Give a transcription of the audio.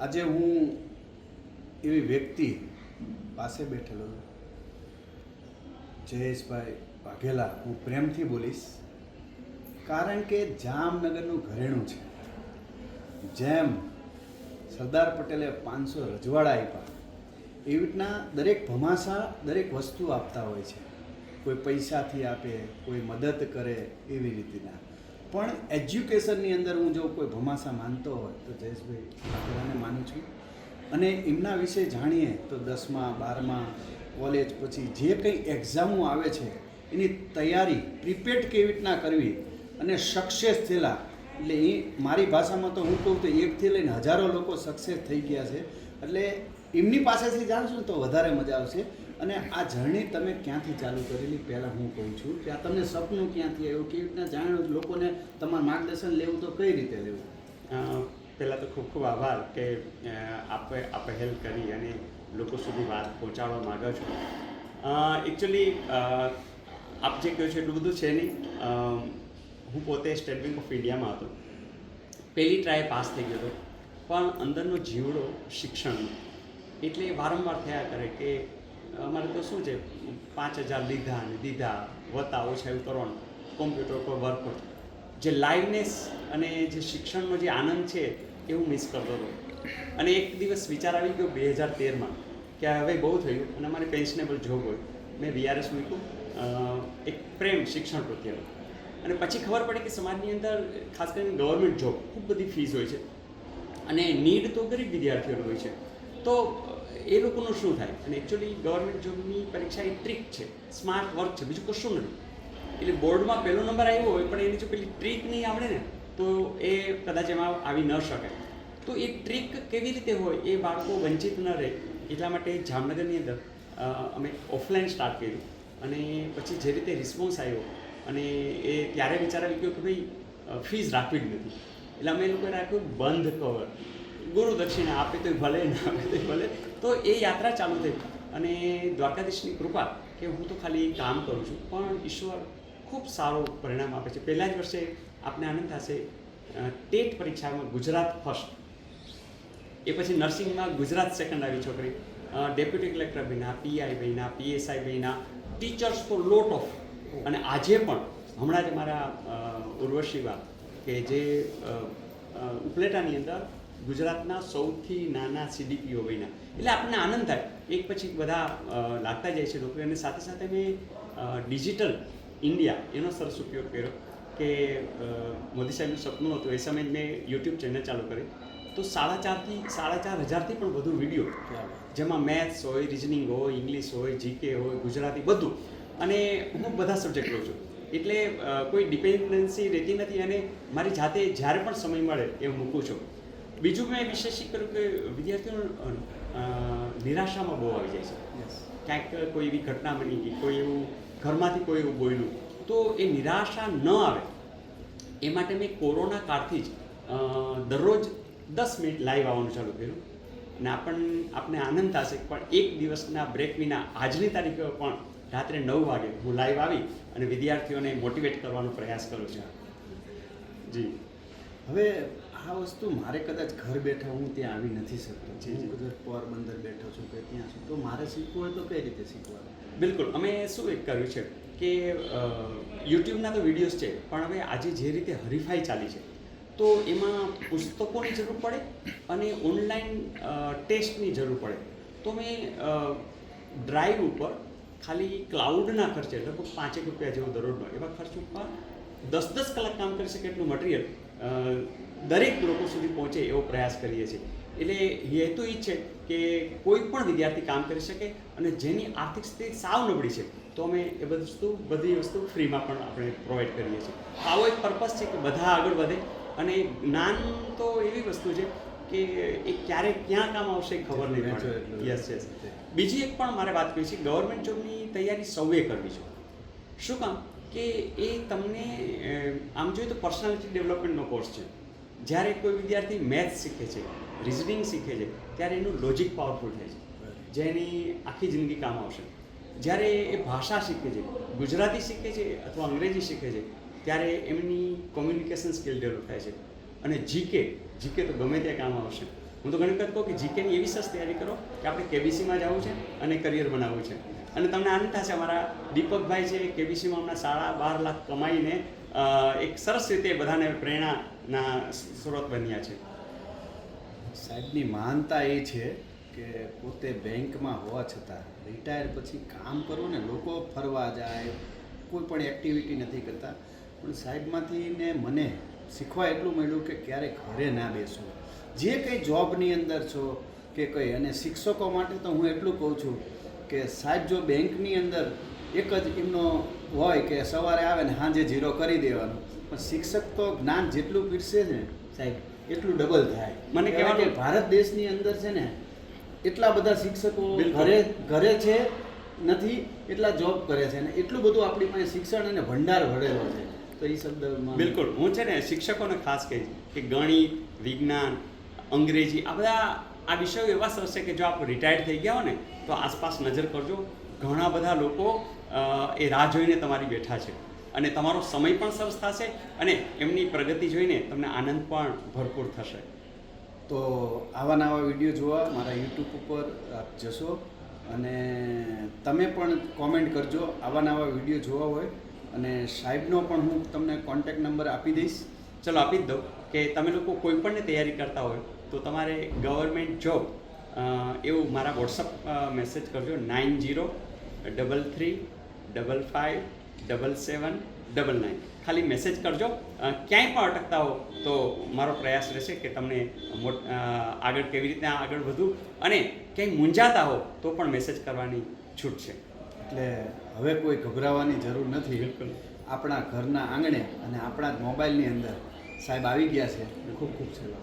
આજે હું એવી વ્યક્તિ પાસે બેઠેલો જયેશભાઈ વાઘેલા, હું પ્રેમથી બોલીશ, કારણ કે જામનગરનું ઘરેણું છે. જેમ સરદાર પટેલે પાંચસો રજવાડા આપ્યા, એવી રીતના દરેક ભમાસા, દરેક વસ્તુ આપતા હોય છે. કોઈ પૈસાથી આપે, કોઈ મદદ કરે, એવી રીતના. પણ એજ્યુકેશનની અંદર હું જો કોઈ ભમાસા માનતો હોય તો જયેશભાઈ ઠાકોરાને માનું છું. અને એમના વિશે જાણીએ તો દસમા, બારમા, કોલેજ પછી જે કંઈ એક્ઝામો આવે છે, એની તૈયારી પ્રિપેર કેવી રીતના કરવી અને સક્સેસ થયેલા, એટલે એ મારી ભાષામાં તો હું કહું તો એકથી લઈને હજારો લોકો સક્સેસ થઈ ગયા છે. એટલે એમની પાસેથી જાણશું તો વધારે મજા આવશે. અને આ જર્ની તમે ક્યાંથી ચાલુ કરેલી પહેલાં હું કહું છું કે આ તમને સપનું ક્યાંથી આવ્યું? કેવી રીતના જાણ્યું? લોકોને તમારું માર્ગદર્શન લેવું તો કઈ રીતે લેવું? પહેલાં તો ખૂબ ખૂબ આભાર કે આપે આપે હેલ્પ કરી અને લોકો સુધી વાત પહોંચાડવા માગો છો. એકચ્યુઅલી આપ જે કહ્યું છે એટલું બધું છે નહીં. હું પોતે સ્ટેટ બેંક ઓફ ઇન્ડિયામાં હતો. પહેલી ટ્રાય પાસ થઈ ગયો હતો. પણ અંદરનો જીવડો શિક્ષણ એટલે વારંવાર થયા કરે કે અમારે તો શું છે, પાંચ હજાર લીધા ને દીધા, વત્તા ઓછા એવું કરવાનું. કોમ્પ્યુટર પર વર્ક પર જે લાઈવનેસ અને જે શિક્ષણનો જે આનંદ છે એ હું મિસ કરતો હતો. અને એક દિવસ વિચાર આવી ગયો બે હજાર તેરમાં, કે હવે બહુ થયું અને અમારે પેન્શનેબલ જોબ હોય. મેં વીઆરએસ મૂક્યું એક પ્રેમ શિક્ષણ પ્રત્યેનો અને પછી ખબર પડી કે સમાજની અંદર, ખાસ કરીને ગવર્મેન્ટ જોબ ખૂબ બધી ફીસ હોય છે. અને નીડ તો ગરીબ વિદ્યાર્થીઓનો હોય છે. તો એ લોકોનું શું થાય? અને એકચ્યુઅલી ગવર્મેન્ટ જોબની પરીક્ષા એ ટ્રીક છે. સ્માર્ટ વર્ક છે. બીજું કશું નથી. એટલે બોર્ડમાં પહેલો નંબર આવ્યો હોય, પણ એની જો પેલી ટ્રીક નહીં આવડે ને, તો એ કદાચ એમાં આવી ન શકે તો એ ટ્રીક કેવી રીતે હોય? એ બાળકો વંચિત ન રહે. એટલા માટે જામનગરની અંદર અમે ઓફલાઈન સ્ટાર્ટ કર્યું. અને પછી જે રીતે રિસ્પોન્સ આવ્યો, અને એ ત્યારે વિચાર આવી ગયો કે ભાઈ ફીસ રાખવી જ નથી. એટલે અમે એ લોકોએ રાખ્યું બંધ કવર ગુરુ દક્ષિણા આપે તો ભલે, ના આપે તો ભલે. તો એ યાત્રા ચાલુ થઈ. અને દ્વારકાધીશની કૃપા કે હું તો ખાલી કામ કરું છું, પણ ઈશ્વર ખૂબ સારું પરિણામ આપે છે. પહેલા જ વર્ષે આપને આનંદ થશે ટેટ પરીક્ષામાં ગુજરાત ફર્સ્ટ એ પછી નર્સિંગમાં ગુજરાત સેકન્ડ આવી છોકરી. ડેપ્યુટી કલેક્ટર બન્યા પીઆઈ બન્યા પીએસઆઈ બન્યા. ટીચર્સ ફોર લોટ ઓફ અને આજે પણ, હમણાં જ મારા ઉર્વશી વાત કે જે ઉપલેટાની અંદર ગુજરાતના સૌથી નાના સીડીપીઓ બન્યા. એટલે આપણને આનંદ થાય. એક પછી બધા લાગતા જાય છે લોકો અને સાથે સાથે મેં ડિજિટલ ઇન્ડિયા એનો સરસ ઉપયોગ કર્યો કે મોદી સાહેબનું સપનું હતું. એ સમયે જ મેં યુટ્યુબ ચેનલ ચાલુ કરી. તો સાડા ચારથી સાડા ચાર હજારથી પણ વધુ વીડિયો. જેમાં મેથ્સ હોય રિઝનિંગ હોય ઇંગ્લિશ હોય જીકે હોય ગુજરાતી બધું. અને હું બધા સબ્જેક્ટ લઉં છું. એટલે કોઈ ડિપેન્ડન્સી રહેતી નથી અને મારી જાતે જ્યારે પણ સમય મળે એ મૂકું છું. બીજું મેં વિશેષ કર્યું કે વિદ્યાર્થીઓ નિરાશામાં બહુ આવી જાય છે? ક્યાંક કોઈ એવી ઘટના બની ગઈ કોઈ એવું ઘરમાંથી કોઈ એવું બોલ્યું તો એ નિરાશા ન આવે. એ માટે મેં કોરોના કાળથી જ દરરોજ દસ મિનિટ લાઈવ આવવાનું ચાલુ કર્યું. અને આપણ આપને આનંદ થશે પણ એક દિવસના બ્રેક વિના આજની તારીખે પણ રાત્રે નવ વાગે હું લાઈવ આવી અને વિદ્યાર્થીઓને મોટિવેટ કરવાનો પ્રયાસ કરું છું. જી. હવે આ વસ્તુ મારે કદાચ ઘર બેઠા હું ત્યાં આવી નથી શકતો. જે. કદાચ પોરબંદર બેઠો છું કે ત્યાં છું તો મારે શીખવું હોય તો કઈ રીતે શીખવાનું? બિલકુલ. અમે શું એક કર્યું છે કે યુટ્યુબના તો વિડીયોઝ છે પણ હવે આજે જે રીતે હરીફાઈ ચાલી છે તો એમાં પુસ્તકોની જરૂર પડે અને ઓનલાઈન ટેસ્ટની જરૂર પડે. તો મેં ડ્રાઈવ ઉપર ખાલી ક્લાઉડના ખર્ચે લગભગ પાંચેક રૂપિયા જેવો દરરોજનો એવા ખર્ચ ઉપર દસ દસ કલાક કામ કરી શકે એટલું મટીરિયલ દરેક લોકો સુધી પહોંચે એવો પ્રયાસ કરીએ છીએ. એટલે હેતુ એ જ છે કે કોઈ પણ વિદ્યાર્થી કામ કરી શકે અને જેની આર્થિક સ્થિતિ સાવ નબળી છે તો અમે એ બધી વસ્તુ બધી વસ્તુ ફ્રીમાં પણ આપણે પ્રોવાઈડ કરીએ છીએ. આવો એક પર્પઝ છે કે બધા આગળ વધે અને જ્ઞાન તો એવી વસ્તુ છે કે એ ક્યારે ક્યાં કામ આવશે ખબર નહીં પડે. યસ યસ બીજી એક પણ મારે વાત કરી છે ગવર્મેન્ટ જોબની તૈયારી સૌએ કરવી છે. શું કામ? કે એ તમને આમ જોઈએ તો પર્સનાલિટી ડેવલપમેન્ટનો કોર્સ છે. જ્યારે કોઈ વિદ્યાર્થી મેથ્સ શીખે છે રિઝનિંગ શીખે છે ત્યારે એનું લોજિક પાવરફુલ થાય છે જેની આખી જિંદગી કામ આવશે. જ્યારે એ ભાષા શીખે છે ગુજરાતી શીખે છે અથવા અંગ્રેજી શીખે છે ત્યારે એમની કોમ્યુનિકેશન સ્કિલ ડેવલપ થાય છે. અને જીકે જીકે તો ગમે ત્યાં કામ આવશે. હું તો ઘણી વખત કહું કે જીકેની એવી સસ તૈયારી કરો કે આપણે કેબીસીમાં જવું છે અને કરિયર બનાવવું છે. અને તમને આનંદ થશે. અમારા દીપકભાઈ છે કેબીસીમાં હમણાં સાડા બાર લાખ કમાઈને એક સરસ રીતે બધાને પ્રેરણાના સ્ત્રોત બન્યા છે. સાહેબની માનતા એ છે કે પોતે બેંકમાં હોવા છતાં રિટાયર પછી કામ કરો ને લોકો ફરવા જાય, કોઈ પણ એક્ટિવિટી નથી કરતા. પણ સાહેબમાંથી ને મને શીખવા એટલું મળ્યું કે ક્યારેક ઘરે ના બેસવું જે કંઈ જોબની અંદર છો કે કંઈ, અને શિક્ષકો માટે તો હું એટલું કહું છું કે સાહેબ જો બેંકની અંદર એક જ એમનો હોય કે સવારે આવે ને સાંજે ઝીરો કરી દેવાનું પણ શિક્ષક તો જ્ઞાન જેટલું પીરસે ને સાહેબ એટલું ડબલ થાય. મને કહેવાય કે ભારત દેશની અંદર છે ને એટલા બધા શિક્ષકો ઘરે ઘરે છે નથી એટલા જોબ કરે છે ને એટલું બધું આપણી પાસે શિક્ષણ અને ભંડાર ભરેલો છે. તો એ શબ્દમાં બિલકુલ. હું છે ને શિક્ષકોને ખાસ કહીશ કે ગણિત વિજ્ઞાન અંગ્રેજી આ બધા આ વિષયો એવા સરસ છે કે જો આપ રિટાયર્ડ થઈ ગયા હો ને તો આસપાસ નજર કરજો. ઘણા બધા લોકો એ રાહ જોઈને તમારી બેઠા છે. અને તમારો સમય પણ સરસ થશે અને એમની પ્રગતિ જોઈને તમને આનંદ પણ ભરપૂર થશે. તો આવા નવા વીડિયો જોવા મારા યુટ્યુબ ઉપર આપ જશો અને તમે પણ કોમેન્ટ કરજો. આવા નવા વીડિયો જોવા હોય અને સાહેબનો પણ હું તમને કોન્ટેક્ટ નંબર આપી દઈશ. ચલો આપી જ દઉં. કે તમે લોકો કોઈ પણને તૈયારી કરતા હોય તો તમારે ગવર્મેન્ટ જોબ એવું મારા વોટ્સઅપ મેસેજ કરજો nine zero double three double five double seven double nine ખાલી મેસેજ કરજો. ક્યાંય પણ અટકતા હો તો મારો પ્રયાસ રહેશે કે તમને મોટ આગળ કેવી રીતના આગળ વધવું અને ક્યાંય મૂંઝાતા હો તો પણ મેસેજ કરવાની છૂટ છે. એટલે હવે કોઈ ગભરાવાની જરૂર નથી. બિલકુલ. આપણા ઘરના આંગણે અને આપણા જ મોબાઈલની અંદર સાહેબ આવી ગયા છે. ખૂબ ખૂબ સેવા